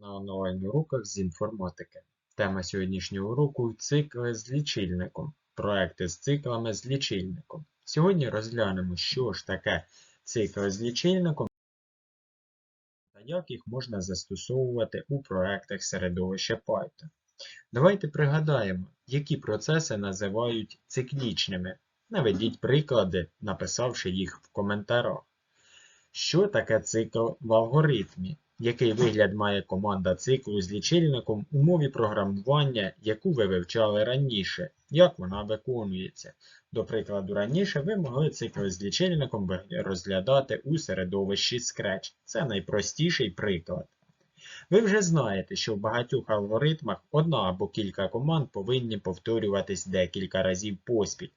на онлайн-уроках з інформатики. Тема сьогоднішнього уроку – цикли з лічильником. Проекти з циклами з лічильником. Сьогодні розглянемо, що ж таке цикли з лічильником та як їх можна застосовувати у проектах середовища Python. Давайте пригадаємо, які процеси називають циклічними. Наведіть приклади, написавши їх в коментарях. Що таке цикл в алгоритмі? Який вигляд має команда циклу з лічильником у мові програмування, яку ви вивчали раніше? Як вона виконується? До прикладу, раніше ви могли цикл з лічильником розглядати у середовищі Scratch. Це найпростіший приклад. Ви вже знаєте, що в багатьох алгоритмах одна або кілька команд повинні повторюватись декілька разів поспіль.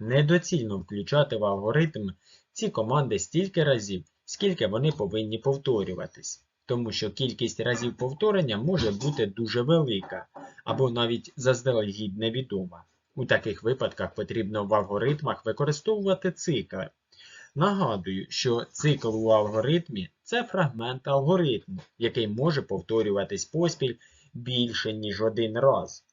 Недоцільно включати в алгоритм ці команди стільки разів, скільки вони повинні повторюватись, тому що кількість разів повторення може бути дуже велика, або навіть заздалегідь невідома. У таких випадках потрібно в алгоритмах використовувати цикли. Нагадую, що цикл у алгоритмі це фрагмент алгоритму, який може повторюватись поспіль більше, ніж один раз.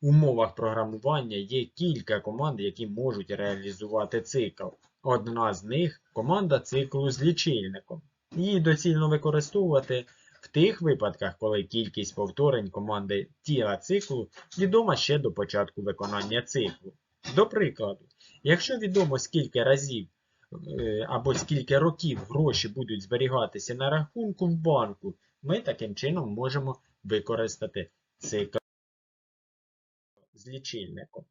У мовах програмування є кілька команд, які можуть реалізувати цикл. Одна з них команда циклу з лічильником. Її доцільно використовувати в тих випадках, коли кількість повторень команди тіла циклу відома ще до початку виконання циклу. До прикладу, якщо відомо скільки разів е, або скільки років гроші будуть зберігатися на рахунку в банку, ми таким чином можемо використати цикл з лічильником.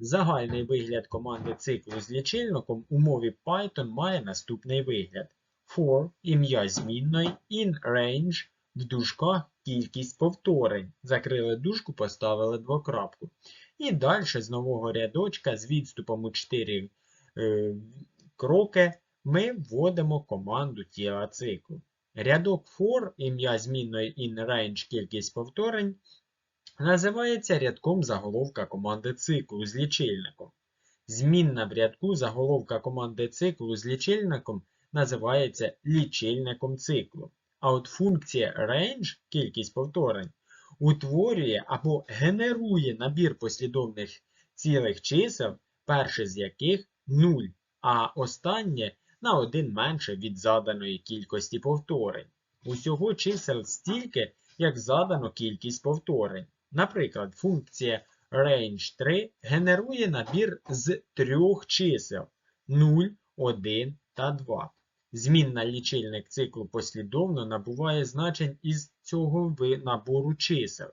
Загальний вигляд команди циклу з лічильником у мові Python має наступний вигляд. For ім'я змінної, in range в дужках кількість повторень. Закрили дужку, поставили двокрапку. І далі з нового рядочка з відступом у 4 е, кроки ми вводимо команду тіла циклу. Рядок for ім'я змінної in range кількість повторень називається рядком заголовка команди циклу з лічильником. Змінна в рядку заголовка команди циклу з лічильником називається лічильником циклу. А от функція range, кількість повторень, утворює або генерує набір послідовних цілих чисел, перше з яких 0, а останнє на один менше від заданої кількості повторень. Усього чисел стільки, як задано кількість повторень. Наприклад, функція range3 генерує набір з трьох чисел 0, 1 та 2. Змінна лічильник циклу послідовно набуває значень із цього набору чисел.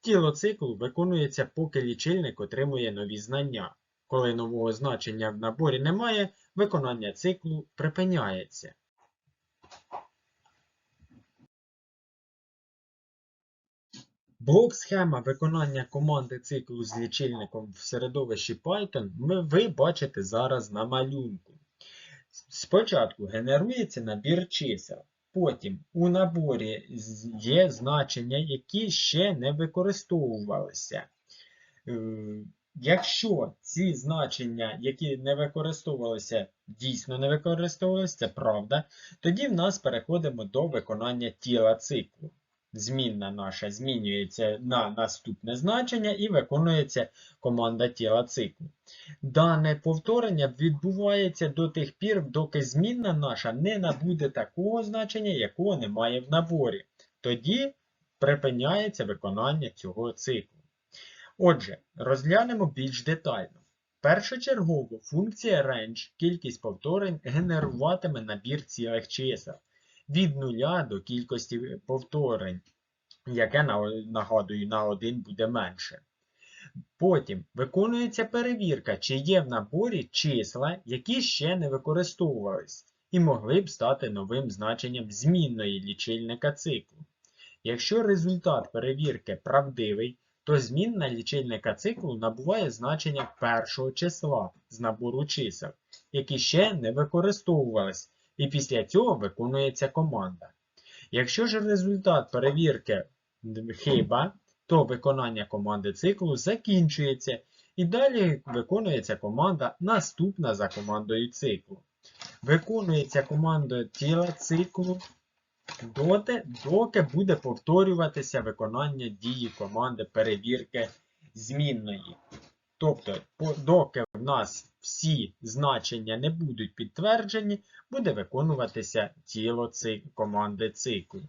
Тіло циклу виконується, поки лічильник отримує нові знання. Коли нового значення в наборі немає, виконання циклу припиняється. Блок схема виконання команди циклу з лічильником в середовищі Python ви бачите зараз на малюнку. Спочатку генерується набір чисел. Потім у наборі є значення, які ще не використовувалися. Е, якщо ці значення, які не використовувалися, дійсно не використовувалися, це правда, тоді в нас переходимо до виконання тіла циклу змінна наша змінюється на наступне значення і виконується команда тіла циклу. Дане повторення відбувається до тих пір, доки змінна наша не набуде такого значення, якого немає в наборі. Тоді припиняється виконання цього циклу. Отже, розглянемо більш детально. Першочергово функція range, кількість повторень, генеруватиме набір цілих чисел від нуля до кількості повторень, яке, нагадую, на один буде менше. Потім виконується перевірка, чи є в наборі числа, які ще не використовувались, і могли б стати новим значенням змінної лічильника циклу. Якщо результат перевірки правдивий, то змінна лічильника циклу набуває значення першого числа з набору чисел, які ще не використовувались, і після цього виконується команда. Якщо ж результат перевірки хиба, то виконання команди циклу закінчується і далі виконується команда наступна за командою циклу. Виконується команда тіла циклу доти, доки буде повторюватися виконання дії команди перевірки змінної. Тобто, доки в нас всі значення не будуть підтверджені, буде виконуватися тіло ци- команди циклу.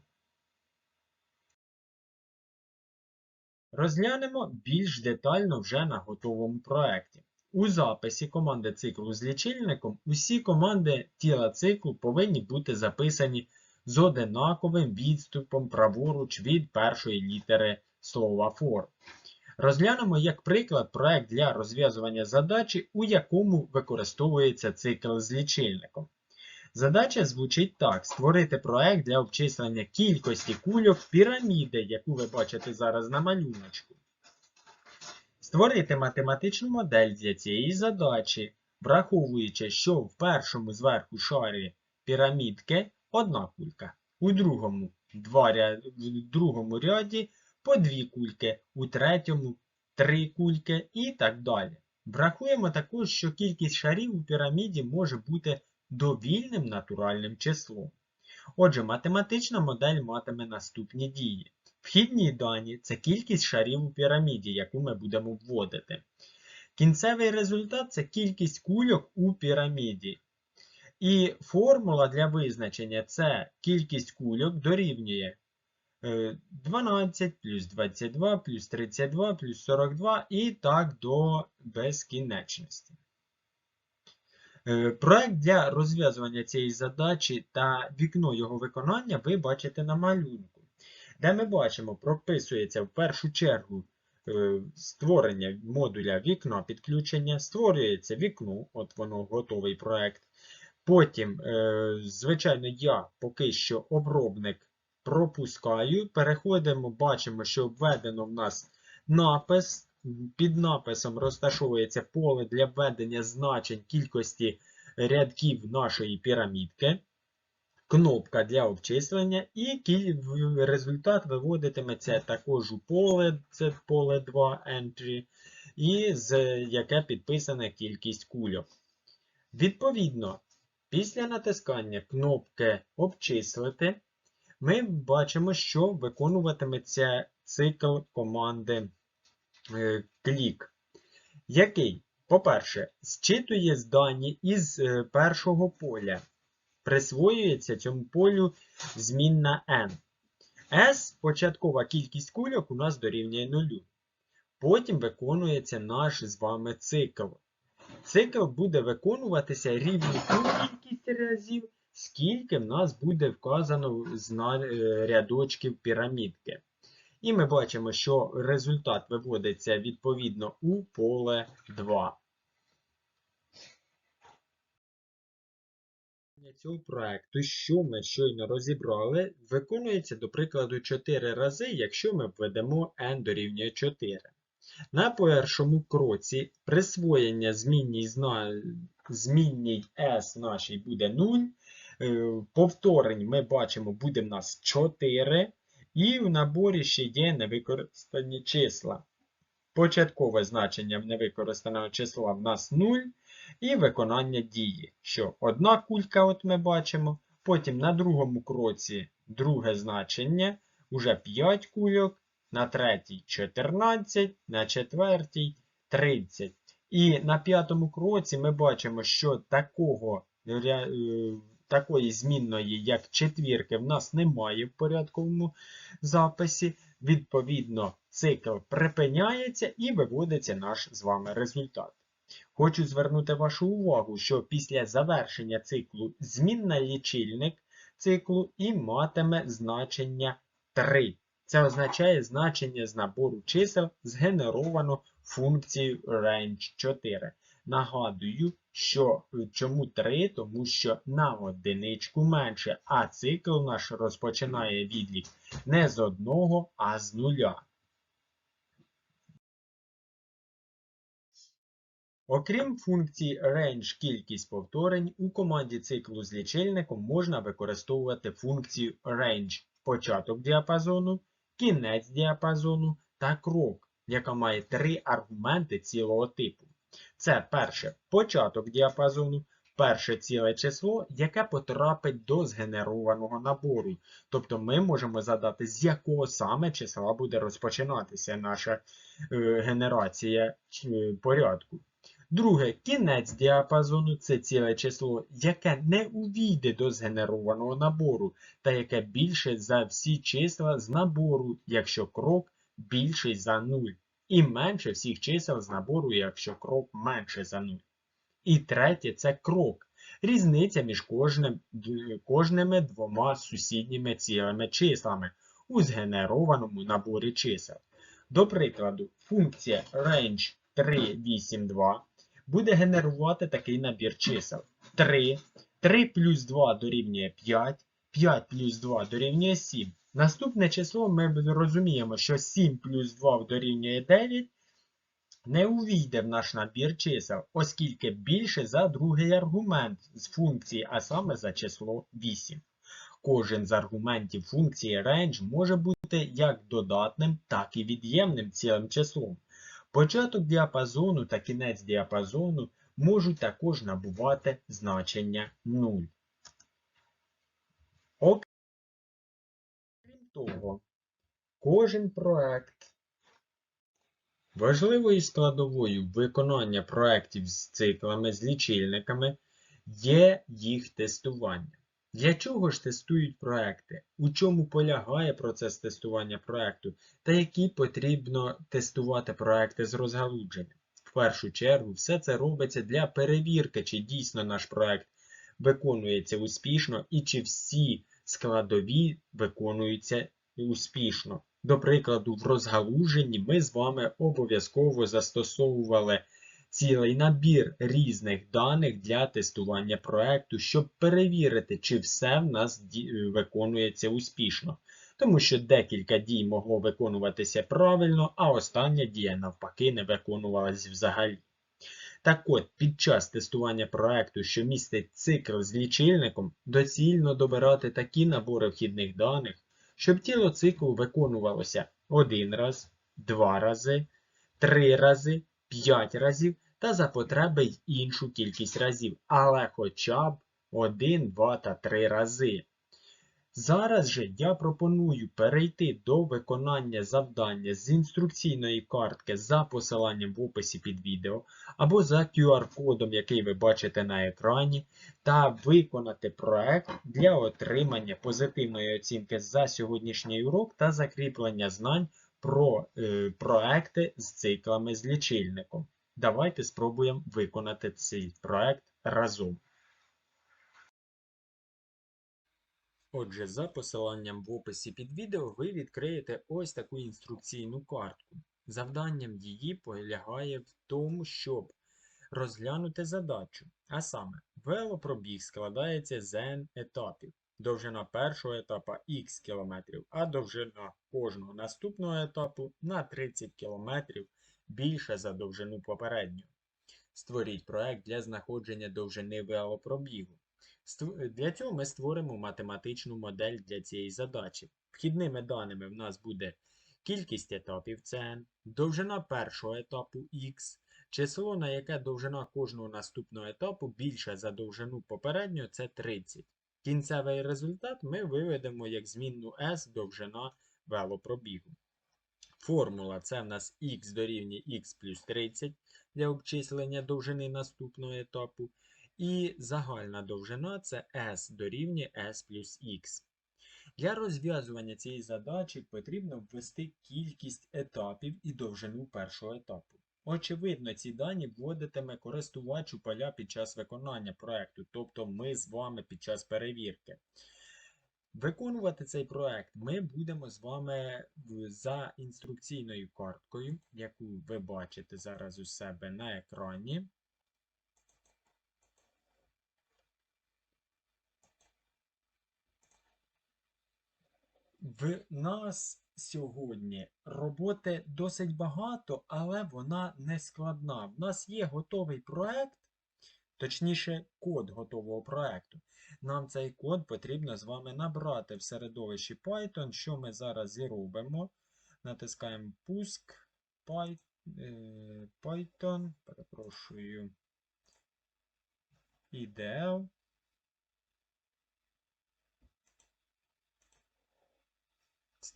Розглянемо більш детально вже на готовому проєкті. У записі команди циклу з лічильником усі команди тіла циклу повинні бути записані з одинаковим відступом праворуч від першої літери слова for. Розглянемо як приклад проект для розв'язування задачі, у якому використовується цикл з лічильником. Задача звучить так: створити проект для обчислення кількості кульок піраміди, яку ви бачите зараз на малюночку. Створити математичну модель для цієї задачі, враховуючи, що в першому зверху шарі пірамідки одна кулька, у другому, два в другому ряді по дві кульки, у третьому три кульки і так далі. Врахуємо також, що кількість шарів у піраміді може бути довільним натуральним числом. Отже, математична модель матиме наступні дії. Вхідні дані це кількість шарів у піраміді, яку ми будемо вводити. Кінцевий результат це кількість кульок у піраміді. І формула для визначення це кількість кульок дорівнює 12 плюс 22 плюс 32 плюс 42 і так до безкінечності. Е, Проект для розв'язування цієї задачі та вікно його виконання ви бачите на малюнку, де ми бачимо, прописується в першу чергу е, створення модуля вікна підключення, створюється вікно, от воно готовий проект. Потім, е, звичайно, я поки що обробник пропускаю. Переходимо, бачимо, що введено в нас напис. Під написом розташовується поле для введення значень кількості рядків нашої пірамідки, кнопка для обчислення, і результат виводитиметься також у поле, це поле 2 entry, і з яке підписана кількість кульок. Відповідно, після натискання кнопки Обчислити, ми бачимо, що виконуватиметься цикл команди е, клік, який, по-перше, зчитує дані із е, першого поля. Присвоюється цьому полю змінна n. S початкова кількість кульок у нас дорівнює 0. Потім виконується наш з вами цикл. Цикл буде виконуватися рівно ту кількість разів, скільки в нас буде вказано е, рядочків пірамідки. І ми бачимо, що результат виводиться відповідно у поле 2. Цього проекту, що ми щойно розібрали, виконується, до прикладу, 4 рази, якщо ми введемо n дорівнює 4. На першому кроці присвоєння змінній, зна... змінній s нашій буде 0. Е, Повторень ми бачимо буде в нас 4. І в наборі ще є невикористані числа. Початкове значення невикористаного числа в нас 0. І виконання дії, що одна кулька, от ми бачимо. Потім на другому кроці друге значення, уже 5 кульок, на третій 14, на четвертій 30. І на п'ятому кроці ми бачимо, що такого, е, такої змінної, як четвірки, в нас немає в порядковому записі. Відповідно, цикл припиняється і виводиться наш з вами результат. Хочу звернути вашу увагу, що після завершення циклу змінна лічильник циклу і матиме значення 3. Це означає значення з набору чисел згенеровано функцією range 4. Нагадую, що е, чому 3, тому що на одиничку менше, а цикл наш розпочинає відлік не з одного, а з нуля. Окрім функції range кількість повторень, у команді циклу з лічильником можна використовувати функцію range початок діапазону, кінець діапазону та крок, яка має три аргументи цілого типу. Це перше початок діапазону, перше ціле число, яке потрапить до згенерованого набору. Тобто ми можемо задати, з якого саме числа буде розпочинатися наша е, генерація е, порядку. Друге, кінець діапазону це ціле число, яке не увійде до згенерованого набору, та яке більше за всі числа з набору, якщо крок більший за 0, і менше всіх чисел з набору, якщо крок менше за 0. І третє це крок. Різниця між кожним, кожними двома сусідніми цілими числами у згенерованому наборі чисел. До прикладу, функція range 382 буде генерувати такий набір чисел. 3, 3 плюс 2 дорівнює 5, 5 плюс 2 дорівнює 7. Наступне число ми розуміємо, що 7 плюс 2 дорівнює 9 не увійде в наш набір чисел, оскільки більше за другий аргумент з функції, а саме за число 8. Кожен з аргументів функції range може бути як додатним, так і від'ємним цілим числом. Початок діапазону та кінець діапазону можуть також набувати значення 0. Того, кожен проект Важливою складовою виконання проєктів з циклами з лічильниками є їх тестування. Для чого ж тестують проекти? У чому полягає процес тестування проекту та які потрібно тестувати проекти з розгалудженням? В першу чергу, все це робиться для перевірки, чи дійсно наш проект виконується успішно і чи всі складові виконуються успішно. До прикладу, в розгалуженні ми з вами обов'язково застосовували цілий набір різних даних для тестування проекту, щоб перевірити, чи все в нас виконується успішно. Тому що декілька дій могло виконуватися правильно, а остання дія навпаки не виконувалась взагалі. Так от, під час тестування проекту, що містить цикл з лічильником, доцільно добирати такі набори вхідних даних, щоб тіло циклу виконувалося один раз, два рази, три рази, п'ять разів та за потреби й іншу кількість разів, але хоча б один, два та три рази. Зараз же я пропоную перейти до виконання завдання з інструкційної картки за посиланням в описі під відео або за QR-кодом, який ви бачите на екрані, та виконати проект для отримання позитивної оцінки за сьогоднішній урок та закріплення знань про е, проекти з циклами з лічильником. Давайте спробуємо виконати цей проект разом. Отже, за посиланням в описі під відео ви відкриєте ось таку інструкційну картку. Завданням її полягає в тому, щоб розглянути задачу. А саме, велопробіг складається з n етапів. Довжина першого етапу х км, а довжина кожного наступного етапу на 30 км більша за довжину попереднього. Створіть проект для знаходження довжини велопробігу. Для цього ми створимо математичну модель для цієї задачі. Вхідними даними в нас буде кількість етапів CN, довжина першого етапу X, число, на яке довжина кожного наступного етапу більша за довжину попереднього, це 30. Кінцевий результат ми виведемо як змінну S довжина велопробігу. Формула це в нас x дорівнює x плюс 30 для обчислення довжини наступного етапу. І загальна довжина це s дорівнює s плюс x. Для розв'язування цієї задачі потрібно ввести кількість етапів і довжину першого етапу. Очевидно, ці дані вводитиме користувач у поля під час виконання проекту, тобто ми з вами під час перевірки. Виконувати цей проект ми будемо з вами за інструкційною карткою, яку ви бачите зараз у себе на екрані. В нас сьогодні роботи досить багато, але вона не складна. В нас є готовий проект, точніше, код готового проекту. Нам цей код потрібно з вами набрати в середовищі Python, що ми зараз і робимо. Натискаємо пуск е, Python, перепрошую. ідеал.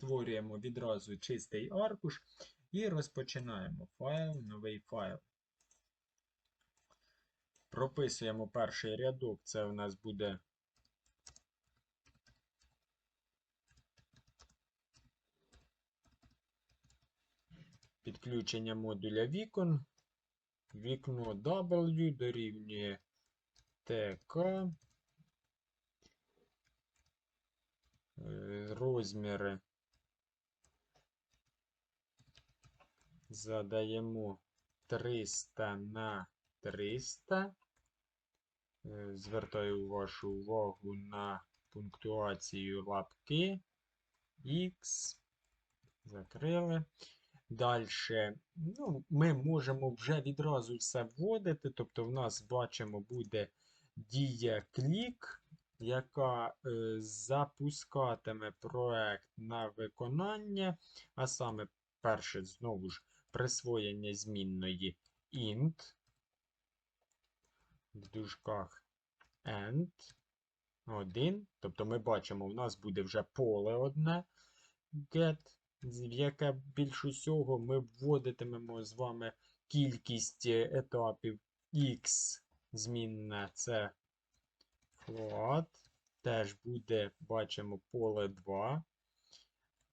Створюємо відразу чистий аркуш і розпочинаємо файл, новий файл. Прописуємо перший рядок, це у нас буде підключення модуля вікон. Вікно W дорівнює TK. Е, Розміри задаємо 300 на 300. Е, Звертаю вашу увагу на пунктуацію лапки X. Закрили. Далі, ну, ми можемо вже відразу все вводити. Тобто, в нас бачимо, буде дія клік, яка е, запускатиме проект на виконання. А саме, перше, знову ж, присвоєння змінної int в дужках end 1. Тобто ми бачимо, в нас буде вже поле одне get, в яке більш усього ми вводитимемо з вами кількість етапів x змінне це float. Теж буде, бачимо, поле 2.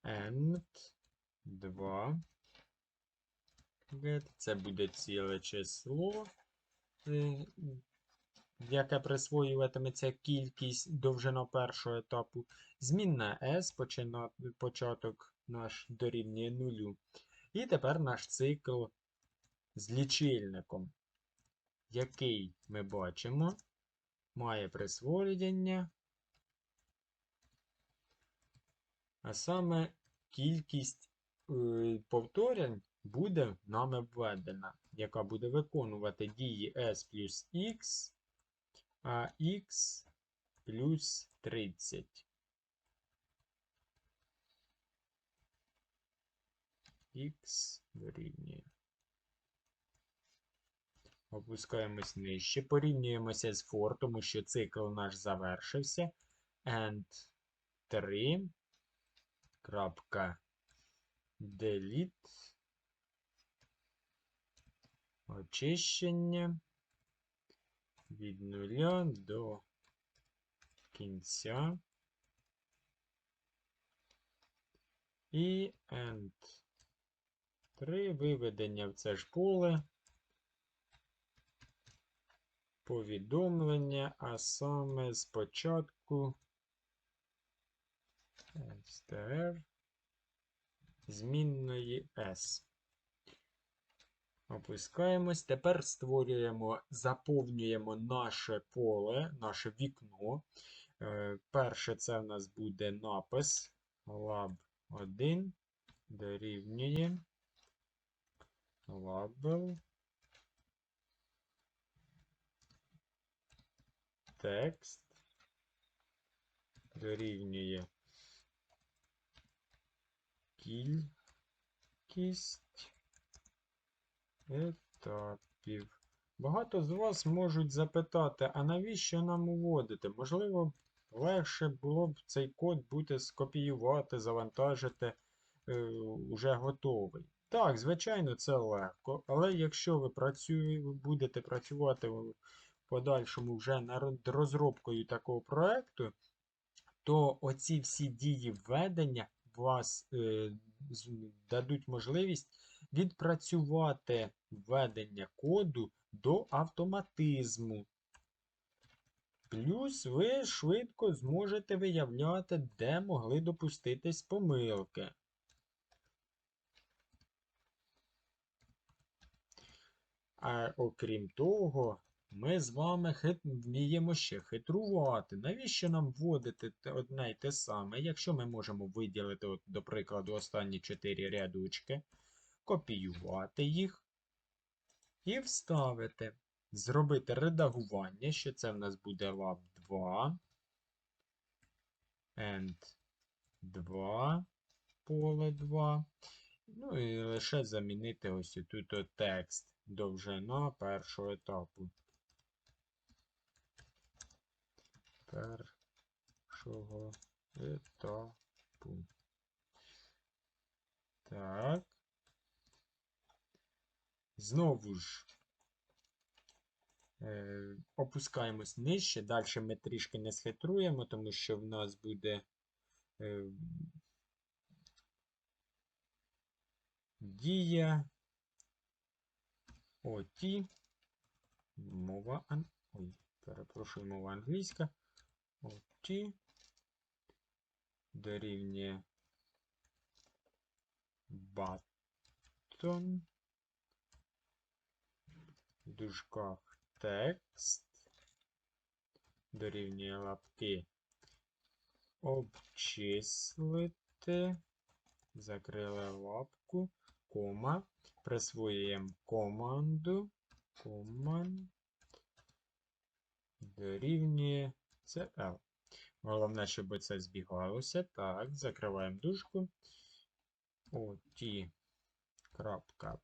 end 2. Це буде ціле число, е, яке присвоюватиметься кількість довжина першого етапу. Змінна S, початок наш дорівнює нулю. І тепер наш цикл з лічильником, який ми бачимо, має присвоєння, а саме кількість повторень буде нами введена, яка буде виконувати дії S плюс X, а X плюс 30. X дорівнює. Опускаємось нижче. Порівнюємося з for, тому що цикл наш завершився. And 3. Крапка delete. Очищення від нуля до кінця. І end 3 виведення в це ж поле. Повідомлення, а саме спочатку str змінної S. Опускаємось. Тепер створюємо, заповнюємо наше поле, наше вікно. Е, Перше це в нас буде напис lab 1 дорівнює label текст дорівнює кількість етапів. Багато з вас можуть запитати, а навіщо нам уводити? Можливо, легше було б цей код буде скопіювати, завантажити е, уже готовий. Так, звичайно, це легко, але якщо ви працює, будете працювати в подальшому вже над розробкою такого проекту, то оці всі дії введення вас е, дадуть можливість відпрацювати введення коду до автоматизму. Плюс ви швидко зможете виявляти, де могли допуститись помилки. А окрім того, ми з вами хит... вміємо ще хитрувати. Навіщо нам вводити одне й те саме, якщо ми можемо виділити, от, до прикладу, останні 4 рядочки, копіювати їх і вставити. Зробити редагування, що це в нас буде lab 2. And 2, поле 2. Ну і лише замінити ось тут текст довжина першого етапу. Першого етапу. Так. Знову ж е, опускаємось нижче. Далі ми трішки не схитруємо, тому що в нас буде е, дія оті. Мова. Ой, перепрошую, мова англійська. Оті дорівнює button в дужках текст. Дорівнює лапки. Обчислити, закрили лапку, кома, присвоюємо команду, команд дорівнює CL. Головне, щоб це збігалося. Так, закриваємо дужку. Оті. Крапка.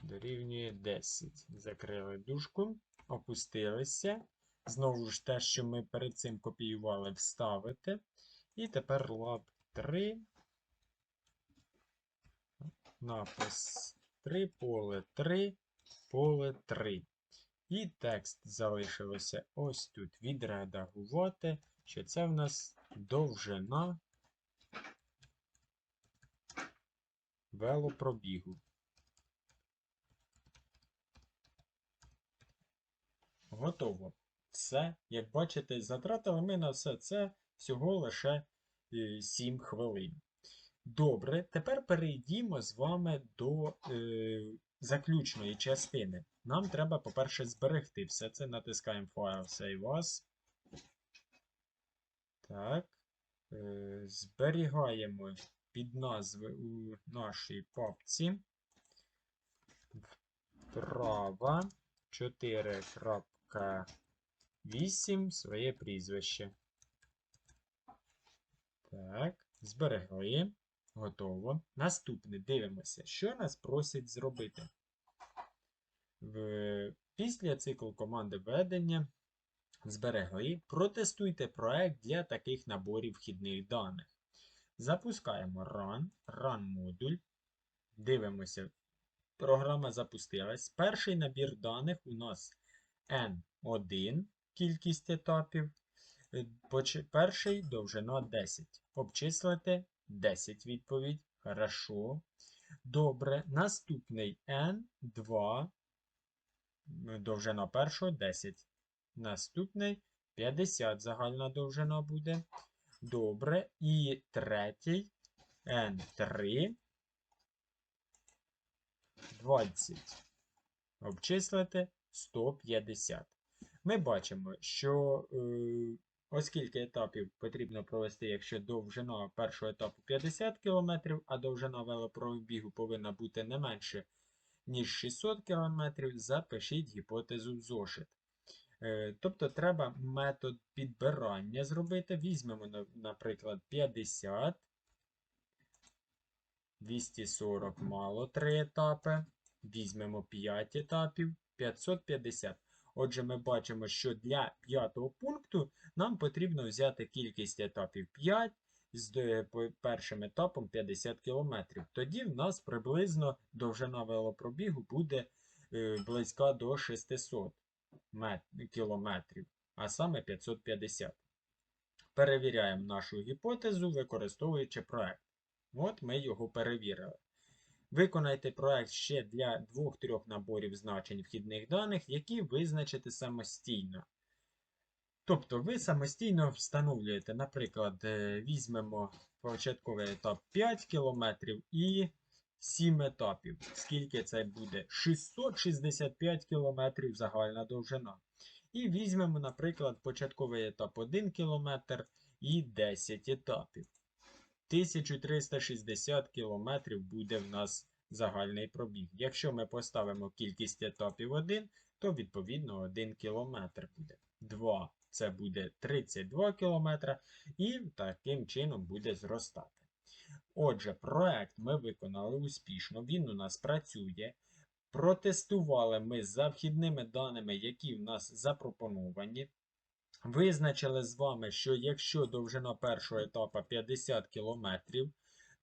Дорівнює 10. Закрили дужку. Опустилися. Знову ж те, що ми перед цим копіювали, вставити. І тепер лап 3. Напис 3, поле 3, поле 3. І текст залишилося ось тут відредагувати, що це в нас довжина велопробігу. Готово. Все, як бачите, затратили ми на все це всього лише 7 хвилин. Добре, тепер перейдімо з вами до е, заключної частини. Нам треба, по-перше, зберегти все це. Натискаємо File Save As. Так. Е, зберігаємо під назви у нашій папці. Вправа 4.8 своє прізвище. Так, зберегли. Готово. Наступне дивимося, що нас просять зробити. Після циклу команди введення зберегли. Протестуйте проект для таких наборів вхідних даних. Запускаємо Run, Run модуль. Дивимося. Програма запустилась. Перший набір даних у нас N1 кількість етапів. Перший довжина 10. Обчислити 10 відповідь. Хорошо. Добре. Наступний N2. Довжина першого 10. Наступний 50 загальна довжина буде. Добре. І третій N3. 20. Обчислити 150. Ми бачимо, що е, оскільки етапів потрібно провести, якщо довжина першого етапу 50 км, а довжина велопробігу повинна бути не менше, ніж 600 км, запишіть гіпотезу в зошит. Е, тобто треба метод підбирання зробити. Візьмемо, наприклад, 50. 240 мало 3 етапи. Візьмемо 5 етапів, 550. Отже, ми бачимо, що для п'ятого пункту нам потрібно взяти кількість етапів 5 з першим етапом 50 км. Тоді в нас приблизно довжина велопробігу буде е, близька до 600 км, а саме 550. Перевіряємо нашу гіпотезу, використовуючи проект. От ми його перевірили. Виконайте проект ще для двох-трьох наборів значень вхідних даних, які визначите самостійно. Тобто ви самостійно встановлюєте, наприклад, е, візьмемо початковий етап 5 км і 7 етапів. Скільки це буде? 665 км загальна довжина. І візьмемо, наприклад, початковий етап 1 км і 10 етапів. 1360 км буде в нас загальний пробіг. Якщо ми поставимо кількість етапів 1, то відповідно 1 км буде. 2 це буде 32 км, і таким чином буде зростати. Отже, проект ми виконали успішно, він у нас працює. Протестували ми за вхідними даними, які в нас запропоновані. Визначили з вами, що якщо довжина першого етапу 50 км,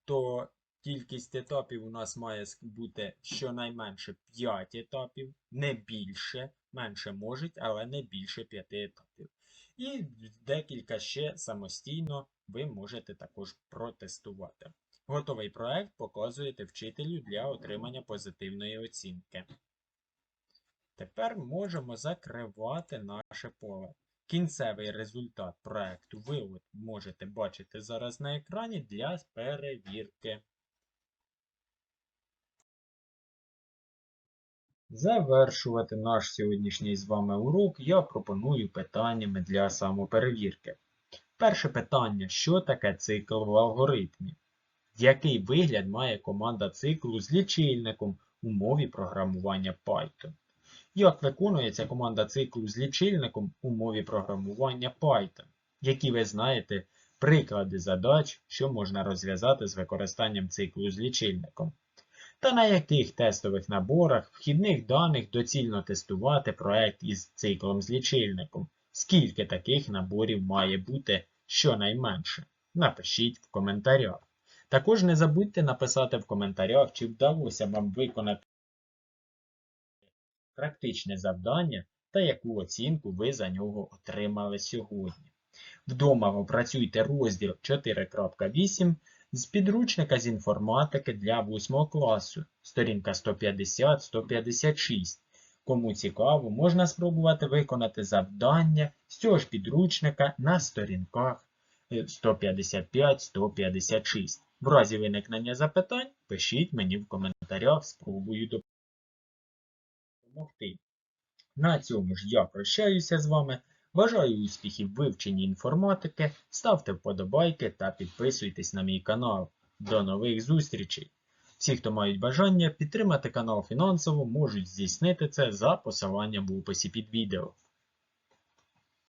то кількість етапів у нас має бути щонайменше 5 етапів, не більше, менше можуть, але не більше 5 етапів. І декілька ще самостійно ви можете також протестувати. Готовий проект показуєте вчителю для отримання позитивної оцінки. Тепер можемо закривати наше поле. Кінцевий результат проекту ви от можете бачити зараз на екрані для перевірки. Завершувати наш сьогоднішній з вами урок я пропоную питаннями для самоперевірки. Перше питання: що таке цикл в алгоритмі? Який вигляд має команда циклу з лічильником у мові програмування Python? Як виконується команда циклу з лічильником у мові програмування Python? Які ви знаєте приклади задач, що можна розв'язати з використанням циклу з лічильником? Та на яких тестових наборах вхідних даних доцільно тестувати проект із циклом з лічильником? Скільки таких наборів має бути щонайменше? Напишіть в коментарях. Також не забудьте написати в коментарях, чи вдалося вам виконати практичне завдання та яку оцінку ви за нього отримали сьогодні. Вдома опрацюйте розділ 4.8 з підручника з інформатики для 8 класу, сторінка 150-156. Кому цікаво, можна спробувати виконати завдання з цього ж підручника на сторінках е, 155-156. В разі виникнення запитань пишіть мені в коментарях, спробую допомогти. На цьому ж я прощаюся з вами. Бажаю успіхів в вивченні інформатики, ставте вподобайки та підписуйтесь на мій канал. До нових зустрічей! Всі, хто мають бажання підтримати канал фінансово, можуть здійснити це за посиланням в описі під відео.